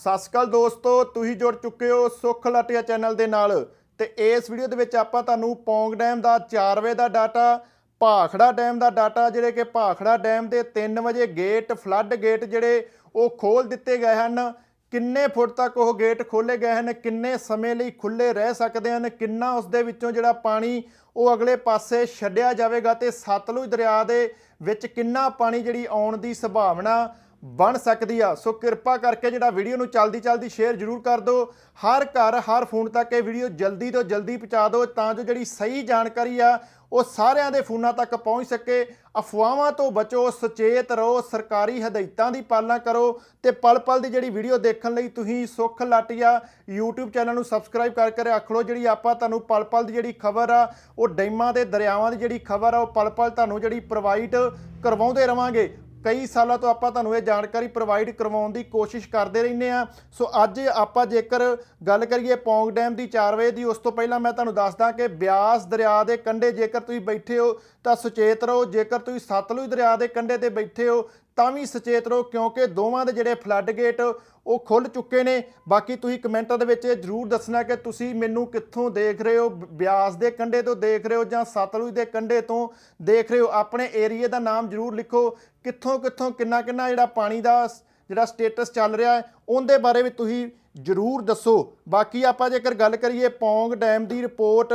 ਸਤਿ ਸ਼੍ਰੀ ਅਕਾਲ ਦੋਸਤੋ, ਤੁਸੀਂ ਜੁੜ ਚੁੱਕੇ ਹੋ ਸੁੱਖ ਲਾਟੀਆ ਚੈਨਲ ਦੇ ਨਾਲ। ਤੇ ਇਸ ਵੀਡੀਓ ਦੇ ਵਿੱਚ ਆਪਾਂ ਤੁਹਾਨੂੰ ਪੌਂਗ ਡੈਮ ਦਾ 4 ਵਜੇ ਦਾ ਡਾਟਾ, ਭਾਖੜਾ ਡੈਮ ਦਾ ਡਾਟਾ, ਜਿਹੜੇ ਕਿ ਭਾਖੜਾ ਡੈਮ ਦੇ 3 ਵਜੇ ਗੇਟ, ਫਲੱਡ ਗੇਟ ਜਿਹੜੇ ਉਹ ਖੋਲ ਦਿੱਤੇ ਗਏ ਹਨ। ਕਿੰਨੇ ਫੁੱਟ ਤੱਕ ਉਹ ਗੇਟ ਖੋਲੇ ਗਏ ਹਨ, ਕਿੰਨੇ ਸਮੇਂ ਲਈ ਖੁੱਲੇ ਰਹਿ ਸਕਦੇ ਹਨ, ਕਿੰਨਾ ਉਸ ਦੇ ਵਿੱਚੋਂ ਜਿਹੜਾ ਪਾਣੀ ਉਹ ਅਗਲੇ ਪਾਸੇ ਛੱਡਿਆ ਜਾਵੇਗਾ ਤੇ ਸਤਲੁਜ ਦਰਿਆ ਦੇ ਵਿੱਚ ਕਿੰਨਾ ਪਾਣੀ ਜਿਹੜੀ ਆਉਣ ਦੀ ਸੰਭਾਵਨਾ ਬਣ ਸਕਦੀ ਆ। ਸੋ ਕਿਰਪਾ ਕਰਕੇ ਜਿਹੜਾ ਵੀਡੀਓ ਨੂੰ ਚਲਦੀ ਚਲਦੀ ਸ਼ੇਅਰ ਜ਼ਰੂਰ ਕਰ ਦਿਓ। ਹਰ ਘਰ, ਹਰ ਫੋਨ ਤੱਕ ਇਹ ਵੀਡੀਓ ਜਲਦੀ ਤੋਂ ਜਲਦੀ ਪਹੁੰਚਾ ਦਿਓ ਤਾਂ ਜੋ ਜਿਹੜੀ ਸਹੀ ਜਾਣਕਾਰੀ ਆ, ਉਹ ਸਾਰਿਆਂ ਦੇ ਫੋਨਾਂ ਤੱਕ ਪਹੁੰਚ ਸਕੇ। ਅਫਵਾਹਾਂ ਤੋਂ ਬਚੋ, ਸੁਚੇਤ ਰਹੋ, ਸਰਕਾਰੀ ਹਦਾਇਤਾਂ ਦੀ ਪਾਲਣਾ ਕਰੋ ਤੇ ਪਲ ਪਲ ਦੀ ਜਿਹੜੀ ਵੀਡੀਓ ਦੇਖਣ ਲਈ ਤੁਸੀਂ ਸੁੱਖ ਲਾਟੀਆ YouTube ਚੈਨਲ ਨੂੰ ਸਬਸਕ੍ਰਾਈਬ ਕਰਕੇ ਰੱਖ ਲਓ ਜਿਹੜੀ ਆਪਾਂ ਤੁਹਾਨੂੰ ਪਲ ਪਲ ਦੀ ਜਿਹੜੀ ਖਬਰ ਆ, ਉਹ ਡੈਮਾਂ ਦੇ ਦਰਿਆਵਾਂ ਦੀ ਜਿਹੜੀ ਖਬਰ ਆ, ਉਹ ਪਲ ਪਲ ਤੁਹਾਨੂੰ ਜਿਹੜੀ ਪ੍ਰੋਵਾਈਡ ਕਰਵਾਉਂਦੇ ਰਵਾਂਗੇ। ਕਈ ਸਾਲਾਂ ਤੋਂ ਆਪਾਂ ਤੁਹਾਨੂੰ ਇਹ ਜਾਣਕਾਰੀ ਪ੍ਰੋਵਾਈਡ ਕਰਵਾਉਣ ਦੀ ਕੋਸ਼ਿਸ਼ ਕਰਦੇ ਰਹਿੰਦੇ ਆ ਸੋ ਅੱਜ ਆਪਾਂ ਜੇਕਰ ਗੱਲ ਕਰੀਏ ਪੌਂਗ ਡੈਮ ਦੀ 4 ਵਜੇ ਦੀ, ਉਸ ਤੋਂ ਪਹਿਲਾਂ ਮੈਂ ਤੁਹਾਨੂੰ ਦੱਸਦਾ ਕਿ ਬਿਆਸ ਦਰਿਆ ਦੇ ਕੰਢੇ ਜੇਕਰ ਤੁਸੀਂ ਬੈਠੇ ਹੋ ਤਾਂ ਸੁਚੇਤ ਰਹੋ। ਜੇਕਰ ਤੁਸੀਂ ਸਤਲੁਜ ਦਰਿਆ ਦੇ ਕੰਢੇ ਤੇ ਬੈਠੇ ਹੋ ਤਾਂ ਵੀ ਸੁਚੇਤ ਰਹੋ, ਕਿਉਂਕਿ ਦੋਵਾਂ ਦੇ ਜਿਹੜੇ ਫਲੱਡ ਗੇਟ ਉਹ ਖੁੱਲ ਚੁੱਕੇ ਨੇ। ਬਾਕੀ ਤੁਸੀਂ ਕਮੈਂਟਾਂ ਦੇ ਵਿੱਚ ਇਹ ਜਰੂਰ ਦੱਸਣਾ ਕਿ ਤੁਸੀਂ ਮੈਨੂੰ ਕਿੱਥੋਂ ਦੇਖ ਰਹੇ ਹੋ? ਬਿਆਸ ਦੇ ਕੰਢੇ ਤੋਂ ਦੇਖ ਰਹੇ ਹੋ ਜਾਂ ਸਤਲੁਜ ਦੇ ਕੰਢੇ ਤੋਂ ਦੇਖ ਰਹੇ ਹੋ? ਆਪਣੇ ਏਰੀਆ ਦਾ ਨਾਮ ਜਰੂਰ ਲਿਖੋ। ਕਿੱਥੋਂ ਕਿੱਥੋਂ, ਕਿੰਨਾ ਕਿੰਨਾ ਜਿਹੜਾ ਪਾਣੀ ਦਾ ਜਿਹੜਾ ਸਟੇਟਸ ਚੱਲ ਰਿਹਾ ਹੈ, ਉਹਦੇ ਬਾਰੇ ਵੀ ਤੁਸੀਂ ਜਰੂਰ ਦੱਸੋ। ਬਾਕੀ ਆਪਾਂ ਜੇਕਰ ਗੱਲ ਕਰੀਏ ਪੌਂਗ ਡੈਮ ਦੀ ਰਿਪੋਰਟ,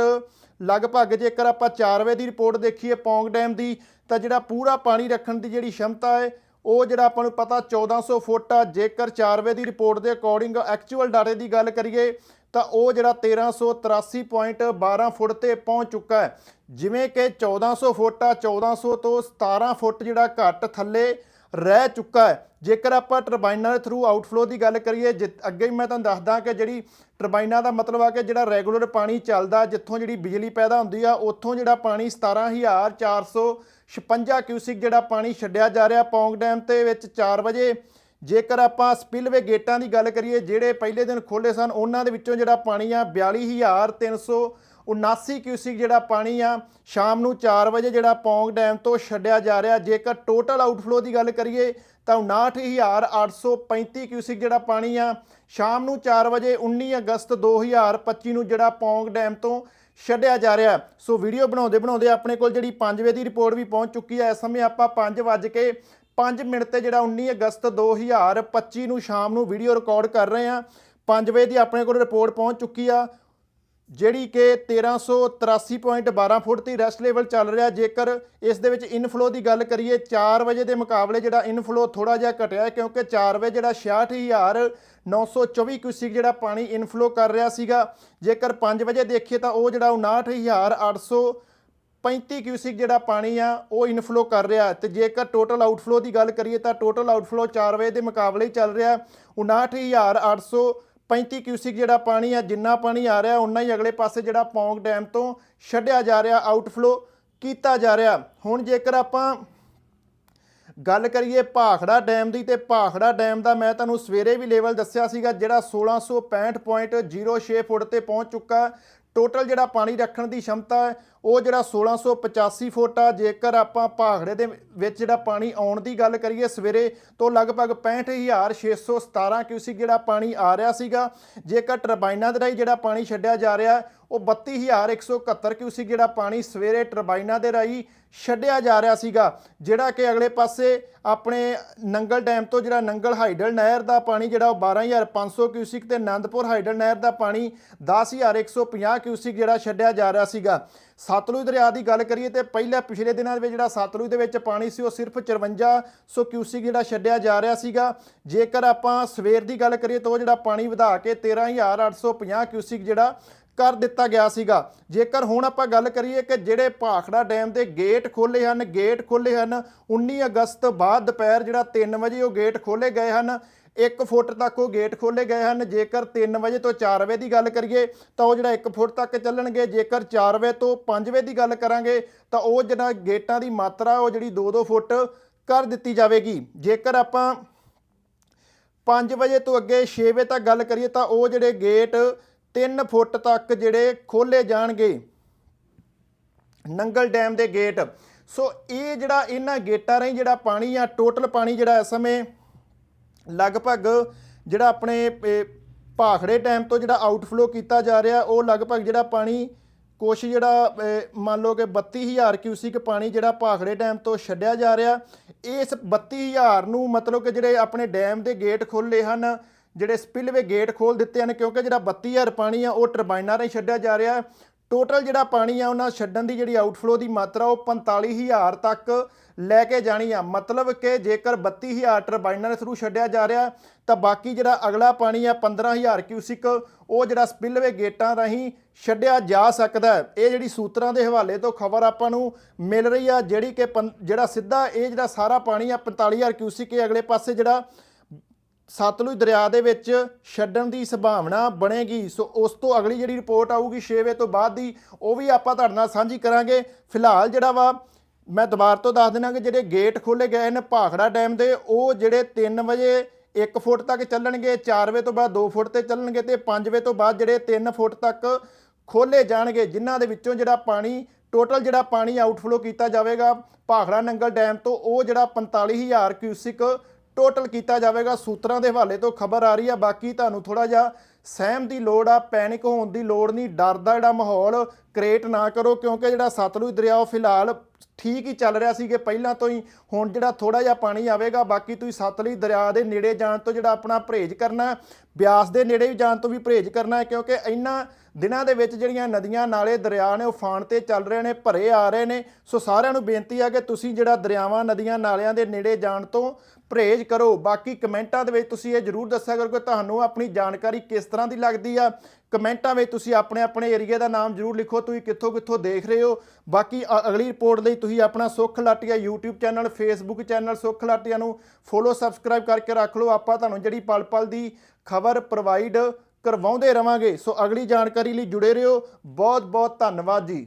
ਲਗਭਗ ਜੇਕਰ ਆਪਾਂ 4 ਵਜੇ ਦੀ ਰਿਪੋਰਟ ਦੇਖੀਏ ਪੌਂਗ ਡੈਮ ਦੀ, ਤਾਂ ਜਿਹੜਾ ਪੂਰਾ ਪਾਣੀ ਰੱਖਣ ਦੀ ਜਿਹੜੀ ਸ਼ਮਤਾ ਹੈ ਉਹ ਜਿਹੜਾ ਆਪਾਂ ਨੂੰ ਪਤਾ 1400 ਫੁੱਟ ਆ, ਜੇਕਰ 4 ਦੀ ਰਿਪੋਰਟ ਦੇ ਅਕੋਰਡਿੰਗ ਐਕਚੁਅਲ ਡਾਟੇ ਦੀ ਗੱਲ ਕਰੀਏ, ਤਾਂ ਉਹ ਜਿਹੜਾ 1383.12 ਫੁੱਟ ਤੇ ਪਹੁੰਚ ਚੁੱਕਾ ਹੈ। ਜਿਵੇਂ ਕਿ 1400 ਫੁੱਟ ਆ 1400 ਤੋਂ 17 ਫੁੱਟ ਜਿਹੜਾ ਘੱਟ ਥੱਲੇ ਰਹਿ ਚੁੱਕਾ ਹੈ। ਜੇਕਰ ਆਪਾਂ ਟਰਬਾਈਨਾਂ ਦੇ ਥਰੂ ਆਊਟਫਲੋ ਦੀ ਗੱਲ ਕਰੀਏ, ਜਿ- ਅੱਗੇ ਵੀ ਮੈਂ ਤੁਹਾਨੂੰ ਦੱਸਦਾ ਕਿ ਜਿਹੜੀ ਟਰਬਾਈਨਾਂ ਦਾ ਮਤਲਬ ਆ ਕਿ ਜਿਹੜਾ ਰੈਗੂਲਰ ਪਾਣੀ ਚੱਲਦਾ, ਜਿੱਥੋਂ ਜਿਹੜੀ ਬਿਜਲੀ ਪੈਦਾ ਹੁੰਦੀ ਆ, ਉੱਥੋਂ ਜਿਹੜਾ ਪਾਣੀ 17456 ਕਿਊਸਿਕ ਜਿਹੜਾ ਪਾਣੀ ਛੱਡਿਆ ਜਾ ਰਿਹਾ ਪੌਂਗ ਡੈਮ ਤੇ ਵਿੱਚ 4 ਵਜੇ। ਜੇਕਰ ਆਪਾਂ ਸਪਿਲਵੇ ਗੇਟਾਂ ਦੀ ਗੱਲ ਕਰੀਏ, ਜਿਹੜੇ ਪਹਿਲੇ ਦਿਨ ਖੋਲੇ ਸਨ, ਉਹਨਾਂ ਦੇ ਵਿੱਚੋਂ ਜਿਹੜਾ ਪਾਣੀ ਆ 42379 ਕਿਊਸਿਕ ਜਿਹੜਾ ਪਾਣੀ ਆ, ਸ਼ਾਮ ਨੂੰ 4 ਵਜੇ ਜਿਹੜਾ ਪੌਂਗ ਡੈਮ ਤੋਂ ਛੱਡਿਆ ਜਾ ਰਿਹਾ। ਜੇਕਰ ਟੋਟਲ ਆਊਟਫਲੋ ਦੀ ਗੱਲ ਕਰੀਏ, ਤਾਂ 59835 ਕਿਊਸਿਕ ਜਿਹੜਾ ਪਾਣੀ ਆ, ਸ਼ਾਮ ਨੂੰ 4 ਵਜੇ 19 ਅਗਸਤ 2025 ਨੂੰ ਜਿਹੜਾ ਪੌਂਗ ਡੈਮ ਤੋਂ ਛੱਡਿਆ ਜਾ ਰਿਹਾ। ਸੋ ਵੀਡੀਓ ਬਣਾਉਂਦੇ ਬਣਾਉਂਦੇ ਆਪਣੇ ਕੋਲ ਜਿਹੜੀ 5 ਵਜੇ ਦੀ ਰਿਪੋਰਟ ਵੀ ਪਹੁੰਚ ਚੁੱਕੀ ਹੈ ਇਸ ਸਮੇਂ ਆਪਾਂ 5 ਵਜੇ ਕੇ 5 ਮਿੰਟ ਤੇ ਜਿਹੜਾ 19 ਅਗਸਤ 2025 ਨੂੰ ਸ਼ਾਮ ਨੂੰ ਵੀਡੀਓ ਰਿਕਾਰਡ ਕਰ ਰਹੇ ਆ। 5 ਵਜੇ ਦੀ ਆਪਣੇ ਕੋਲ ਰਿਪੋਰਟ ਪਹੁੰਚ ਚੁੱਕੀ ਆ। ਜਿਹੜੀ ਕਿ 1383.12 ਫੁੱਟ ਦੀ ਰੈਸਟ ਲੈਵਲ ਚੱਲ ਰਿਹਾ। ਜੇਕਰ ਇਸ ਦੇ ਵਿੱਚ ਇਨਫਲੋ ਦੀ ਗੱਲ ਕਰੀਏ 4 ਵਜੇ ਦੇ ਮੁਕਾਬਲੇ ਜਿਹੜਾ ਇਨਫਲੋ ਥੋੜਾ ਜਿਹਾ ਘਟਿਆ ਕਿਉਂਕਿ 4 ਵਜੇ ਜਿਹੜਾ 66924 ਕਿਊਸਿਕ ਜਿਹੜਾ ਪਾਣੀ ਇਨਫਲੋ ਕਰ ਰਿਹਾ ਸੀਗਾ। ਜੇਕਰ 5 ਵਜੇ ਦੇਖੀਏ ਤਾਂ ਉਹ ਜਿਹੜਾ 59835 ਕਿਊਸਿਕ ਜਿਹੜਾ ਪਾਣੀ ਆ, ਉਹ ਇਨਫਲੋ ਕਰ ਰਿਹਾ ਹੈ। ਤੇ ਜੇਕਰ ਟੋਟਲ ਆਊਟਫਲੋ ਦੀ ਗੱਲ ਕਰੀਏ ਤਾਂ ਟੋਟਲ ਆਊਟਫਲੋ 4 ਵਜੇ ਦੇ ਮੁਕਾਬਲੇ ਚੱਲ ਰਿਹਾ 59835 ਕਿਊਸਿਕ ਜਿਹੜਾ ਪਾਣੀ ਆ, ਜਿੰਨਾ ਪਾਣੀ ਆ ਰਿਹਾ ਉਨਾ ਹੀ ਅਗਲੇ ਪਾਸੇ ਜਿਹੜਾ ਪੌਂਗ ਡੈਮ ਤੋਂ ਛੱਡਿਆ ਜਾ ਰਿਹਾ, ਆਊਟਫਲੋ ਕੀਤਾ ਜਾ ਰਿਹਾ। ਹੁਣ ਜੇਕਰ ਆਪਾਂ ਗੱਲ ਕਰੀਏ ਭਾਖੜਾ ਡੈਮ ਦੀ, ਤੇ ਭਾਖੜਾ ਡੈਮ ਦਾ ਮੈਂ ਤੁਹਾਨੂੰ ਸਵੇਰੇ ਵੀ ਲੈਵਲ ਦੱਸਿਆ ਸੀਗਾ, ਜਿਹੜਾ 1665.06 ਫੁੱਟ ਤੇ ਪਹੁੰਚ ਚੁੱਕਾ। ਟੋਟਲ ਜਿਹੜਾ ਪਾਣੀ ਰੱਖਣ ਦੀ ਸ਼ਮਤਾ ਹੈ, ਉਹ ਜਿਹੜਾ 1685 ਫੁੱਟ ਆ, ਜੇਕਰ ਆਪਾਂ ਭਾਗੜੇ ਦੇ ਵਿੱਚ ਜਿਹੜਾ ਪਾਣੀ ਆਉਣ ਦੀ ਗੱਲ ਕਰੀਏ, ਸਵੇਰੇ ਤੋਂ ਲਗਭਗ 65617 ਕਿਊਸਿਕ ਜਿਹੜਾ ਪਾਣੀ ਆ ਰਿਹਾ ਸੀਗਾ। ਜੇਕਰ ਟਰਬਾਈਨਾਂ ਦੇ ਰਾਹੀਂ ਜਿਹੜਾ ਪਾਣੀ ਛੱਡਿਆ ਜਾ ਰਿਹਾ, ਉਹ 32171 ਕਿਊਸਿਕ ਜਿਹੜਾ ਪਾਣੀ ਸਵੇਰੇ ਟਰਬਾਈਨਾਂ ਦੇ ਰਾਹੀਂ ਛੱਡਿਆ ਜਾ ਰਿਹਾ ਸੀਗਾ, ਜਿਹੜਾ ਕਿ ਅਗਲੇ ਪਾਸੇ ਆਪਣੇ ਨੰਗਲ ਡੈਮ ਤੋਂ ਜਿਹੜਾ ਨੰਗਲ ਹਾਈਡਲ ਨਹਿਰ ਦਾ ਪਾਣੀ ਜਿਹੜਾ ਉਹ 12500 ਕਿਊਸਿਕ ਤੇ ਆਨੰਦਪੁਰ ਹਾਈਡਲ ਨਹਿਰ ਦਾ ਪਾਣੀ 10150 ਕਿਊਸਿਕ ਜਿਹੜਾ ਛੱਡਿਆ ਜਾ ਰਿਹਾ ਸੀਗਾ। ਸਤਲੁਜ ਦਰਿਆ ਦੀ ਗੱਲ ਕਰੀਏ ਤੇ ਪਹਿਲੇ ਪਿਛਲੇ ਦਿਨਾਂ ਦੇ ਵਿੱਚ ਜਿਹੜਾ ਸਤਲੁਜ ਦੇ ਵਿੱਚ ਪਾਣੀ ਸੀ ਉਹ ਸਿਰਫ 5400 ਕਿਊਸਿਕ ਜਿਹੜਾ ਛੱਡਿਆ ਜਾ ਰਿਹਾ ਸੀਗਾ। ਜੇਕਰ ਆਪਾਂ ਸਵੇਰ ਦੀ ਗੱਲ ਕਰੀਏ ਤਾਂ ਉਹ ਜਿਹੜਾ ਪਾਣੀ ਵਧਾ ਕੇ 13850 ਕਿਊਸਿਕ ਜਿਹੜਾ ਕਰ ਦਿੱਤਾ ਗਿਆ ਸੀਗਾ। ਜੇਕਰ ਹੁਣ ਆਪਾਂ ਗੱਲ ਕਰੀਏ ਕਿ ਜਿਹੜੇ ਭਾਖੜਾ ਡੈਮ ਦੇ ਗੇਟ ਖੋਲੇ ਹਨ, ਗੇਟ ਖੋਲੇ ਹਨ 19 ਅਗਸਤ ਬਾਅਦ ਦੁਪਹਿਰ ਜਿਹੜਾ 3 ਵਜੇ ਉਹ ਗੇਟ ਖੋਲੇ ਗਏ ਹਨ 1 ਫੁੱਟ ਤੱਕ ਉਹ ਗੇਟ ਖੋਲੇ ਗਏ ਹਨ। ਜੇਕਰ 3 ਵਜੇ ਤੋਂ 4 ਵਜੇ ਦੀ ਗੱਲ ਕਰੀਏ, ਤਾਂ ਉਹ ਜਿਹੜਾ 1 ਫੁੱਟ ਤੱਕ ਚੱਲਣਗੇ। ਜੇਕਰ 4 ਵਜੇ ਤੋਂ 5 ਵਜੇ ਦੀ ਗੱਲ ਕਰਾਂਗੇ, ਤਾਂ ਉਹ ਜਿਹੜਾ ਗੇਟਾਂ ਦੀ ਮਾਤਰਾ, ਉਹ ਜਿਹੜੀ 2-2 ਫੁੱਟ ਕਰ ਦਿੱਤੀ ਜਾਵੇਗੀ। ਜੇਕਰ ਆਪਾਂ 5 ਵਜੇ ਤੋਂ ਅੱਗੇ 6 ਵਜੇ ਤੱਕ ਗੱਲ ਕਰੀਏ, ਤਾਂ ਉਹ ਜਿਹੜੇ ਗੇਟ 3 ਫੁੱਟ ਤੱਕ ਜਿਹੜੇ ਖੋਲੇ ਜਾਣਗੇ ਨੰਗਲ ਡੈਮ ਦੇ ਗੇਟ। ਸੋ ਇਹ ਜਿਹੜਾ ਇਹਨਾਂ ਗੇਟਾਂ ਰਾਹੀਂ ਜਿਹੜਾ ਪਾਣੀ ਆ, ਟੋਟਲ ਪਾਣੀ ਜਿਹੜਾ ਇਸ ਸਮੇਂ ਲਗਭਗ ਜਿਹੜਾ ਆਪਣੇ ਭਾਖੜੇ ਡੈਮ ਤੋਂ ਜਿਹੜਾ ਆਊਟਫਲੋ ਕੀਤਾ ਜਾ ਰਿਹਾ, ਉਹ ਲਗਭਗ ਜਿਹੜਾ ਪਾਣੀ ਕੁਛ ਜਿਹੜਾ ਮੰਨ ਲਓ ਕਿ 32000 ਕਿਊਸਿਕ ਪਾਣੀ ਜਿਹੜਾ ਭਾਖੜੇ ਡੈਮ ਤੋਂ ਛੱਡਿਆ ਜਾ ਰਿਹਾ। ਇਸ 32000 ਨੂੰ ਮਤਲਬ ਕਿ ਜਿਹੜੇ ਆਪਣੇ ਡੈਮ ਦੇ ਗੇਟ ਖੋਲੇ ਹਨ ਜਿਹੜੇ ਸਪਿਲਵੇ ਗੇਟ ਖੋਲ ਦਿੱਤੇ ਹਨ, ਕਿਉਂਕਿ ਜਿਹੜਾ 32000 ਪਾਣੀ ਆ, ਉਹ ਟਰਬਾਈਨਾਂ ਰਾਹੀਂ ਛੱਡਿਆ ਜਾ ਰਿਹਾ ਟੋਟਲ ਜਿਹੜਾ ਪਾਣੀ ਆ, ਉਹਨਾਂ ਛੱਡਣ ਦੀ ਜਿਹੜੀ ਆਊਟਫਲੋ ਦੀ ਮਾਤਰਾ, ਉਹ 45000 ਤੱਕ ਲੈ ਕੇ ਜਾਣੀ ਆ। ਮਤਲਬ ਕਿ ਜੇਕਰ 32000 ਟਰਬਾਈਨਾਂ ਦੇ ਥਰੂ ਛੱਡਿਆ ਜਾ ਰਿਹਾ ਤਾਂ ਬਾਕੀ ਜਿਹੜਾ ਅਗਲਾ ਪਾਣੀ ਆ 15000 ਕਿਊਸਿਕ ਉਹ ਜਿਹੜਾ ਸਪਿਲਵੇ ਗੇਟਾਂ ਰਾਹੀਂ ਛੱਡਿਆ ਜਾ ਸਕਦਾ ਹੈ। ਇਹ ਜਿਹੜੀ ਸੂਤਰਾਂ ਦੇ ਹਵਾਲੇ ਤੋਂ ਖਬਰ ਆਪਾਂ ਨੂੰ ਮਿਲ ਰਹੀ ਆ, ਜਿਹੜੀ ਕਿ ਪੰ- ਜਿਹੜਾ ਸਿੱਧਾ ਇਹ ਜਿਹੜਾ ਸਾਰਾ ਪਾਣੀ ਆ 45000 ਕਿਊਸਿਕ ਇਹ ਅਗਲੇ ਪਾਸੇ ਜਿਹੜਾ ਸਤਲੁਜ ਦਰਿਆ ਦੇ ਵਿੱਚ ਛੱਡਣ ਦੀ ਸੰਭਾਵਨਾ ਬਣੇਗੀ। ਸੋ ਉਸ ਤੋਂ ਅਗਲੀ ਜਿਹੜੀ ਰਿਪੋਰਟ ਆਊਗੀ 6 ਵਜੇ ਤੋਂ ਬਾਅਦ ਦੀ, ਉਹ ਵੀ ਆਪਾਂ ਤੁਹਾਡੇ ਨਾਲ ਸਾਂਝੀ ਕਰਾਂਗੇ। ਫਿਲਹਾਲ ਜਿਹੜਾ ਵਾ, ਮੈਂ ਦੁਬਾਰਾ ਤੋਂ ਦੱਸ ਦੇਣਾ ਕਿ ਜਿਹੜੇ ਗੇਟ ਖੋਲੇ ਗਏ ਨੇ ਭਾਖੜਾ ਡੈਮ ਦੇ, ਉਹ ਜਿਹੜੇ 3 ਵਜੇ 1 ਫੁੱਟ ਤੱਕ ਚੱਲਣਗੇ 4 ਵਜੇ ਤੋਂ ਬਾਅਦ 2 ਫੁੱਟ ਤੇ ਚੱਲਣਗੇ ਤੇ 5 ਵਜੇ ਤੋਂ ਬਾਅਦ ਜਿਹੜੇ 3 ਫੁੱਟ ਤੱਕ ਖੋਲੇ ਜਾਣਗੇ, ਜਿਨ੍ਹਾਂ ਦੇ ਵਿੱਚੋਂ ਜਿਹੜਾ ਪਾਣੀ, ਟੋਟਲ ਜਿਹੜਾ ਪਾਣੀ ਆਊਟਫਲੋ ਕੀਤਾ ਜਾਵੇਗਾ ਭਾਖੜਾ ਨੰਗਲ ਡੈਮ ਤੋਂ, ਉਹ ਜਿਹੜਾ 45000 ਕਿਊਸਿਕ ਟੋਟਲ ਕੀਤਾ ਜਾਵੇਗਾ, ਸੂਤਰਾਂ ਦੇ ਹਵਾਲੇ ਤੋਂ ਖਬਰ ਆ ਰਹੀ ਆ। ਬਾਕੀ ਤੁਹਾਨੂੰ ਥੋੜਾ ਜਿਹਾ ਸਹਿਮ ਦੀ ਲੋੜ ਆ, ਪੈਨਿਕ ਹੋਣ ਦੀ ਲੋੜ ਨਹੀਂ, ਡਰ ਦਾ ਜਿਹੜਾ ਮਾਹੌਲ ਕ੍ਰੀਏਟ ਨਾ ਕਰੋ, ਕਿਉਂਕਿ ਜਿਹੜਾ ਸਤਲੁਜ ਦਰਿਆ ਉਹ ਫਿਲਹਾਲ ਠੀਕ ਹੀ ਚੱਲ ਰਿਹਾ ਸੀ ਕਿ ਪਹਿਲਾਂ ਤੋਂ ਹੀ। ਹੁਣ ਜਿਹੜਾ ਥੋੜਾ ਜਿਹਾ ਪਾਣੀ ਆਵੇਗਾ, ਬਾਕੀ ਤੁਸੀਂ ਸਤਲੁਜ ਦਰਿਆ ਦੇ ਨੇੜੇ ਜਾਣ ਤੋਂ ਜਿਹੜਾ ਆਪਣਾ ਪਰਹੇਜ਼ ਕਰਨਾ, ਬਿਆਸ ਦੇ ਨੇੜੇ ਵੀ ਜਾਣ ਤੋਂ ਵੀ ਪਰਹੇਜ਼ ਕਰਨਾ ਹੈ, ਕਿਉਂਕਿ ਇਹਨਾਂ ਦਿਨਾਂ ਦੇ ਵਿੱਚ ਜਿਹੜੀਆਂ ਨਦੀਆਂ, ਨਾਲੇ ਦਰਿਆ ਨੇ ਉਹ ਫਾਨ ਤੇ ਚੱਲ ਰਹੇ ਨੇ, ਭਰੇ ਆ ਰਹੇ ਨੇ। ਸੋ ਸਾਰਿਆਂ ਨੂੰ ਬੇਨਤੀ ਆ ਕਿ ਤੁਸੀਂ ਜਿਹੜਾ ਦਰਿਆਵਾਂ, ਨਦੀਆਂ, ਨਾਲਿਆਂ ਦੇ ਨੇੜੇ ਜਾਣ ਤੋਂ ਪਰਹੇਜ਼ ਕਰੋ। ਬਾਕੀ ਕਮੈਂਟਾਂ ਦੇ ਵਿੱਚ ਤੁਸੀਂ ਇਹ ਜਰੂਰ ਦੱਸਿਆ ਕਰੋ ਕਿ ਤੁਹਾਨੂੰ ਆਪਣੀ ਜਾਣਕਾਰੀ ਕਿਸ ਤਰ੍ਹਾਂ ਦੀ ਲੱਗਦੀ ਆ। ਕਮੈਂਟਾਂ ਵਿੱਚ ਤੁਸੀਂ ਆਪਣੇ ਆਪਣੇ ਏਰੀਆ ਦਾ ਨਾਮ ਜਰੂਰ ਲਿਖੋ, ਤੁਸੀਂ ਕਿੱਥੋਂ ਕਿੱਥੋਂ ਦੇਖ ਰਹੇ ਹੋ। ਬਾਕੀ ਅਗਲੀ ਰਿਪੋਰਟ ਲਈ ਤੁਸੀਂ ਆਪਣਾ Sukh Latia YouTube channel, Facebook channel Sukh Latia ਨੂੰ ਫੋਲੋ ਸਬਸਕ੍ਰਾਈਬ ਕਰਕੇ ਰੱਖ ਲਓ। ਆਪਾਂ ਤੁਹਾਨੂੰ ਜਿਹੜੀ ਪਲ ਪਲ ਦੀ ਖਬਰ ਪ੍ਰੋਵਾਈਡ ਕਰਵਾਉਂਦੇ ਰਵਾਂਗੇ। ਸੋ ਅਗਲੀ ਜਾਣਕਾਰੀ ਲਈ ਜੁੜੇ ਰਹੋ। ਬਹੁਤ ਬਹੁਤ ਧੰਨਵਾਦ ਜੀ।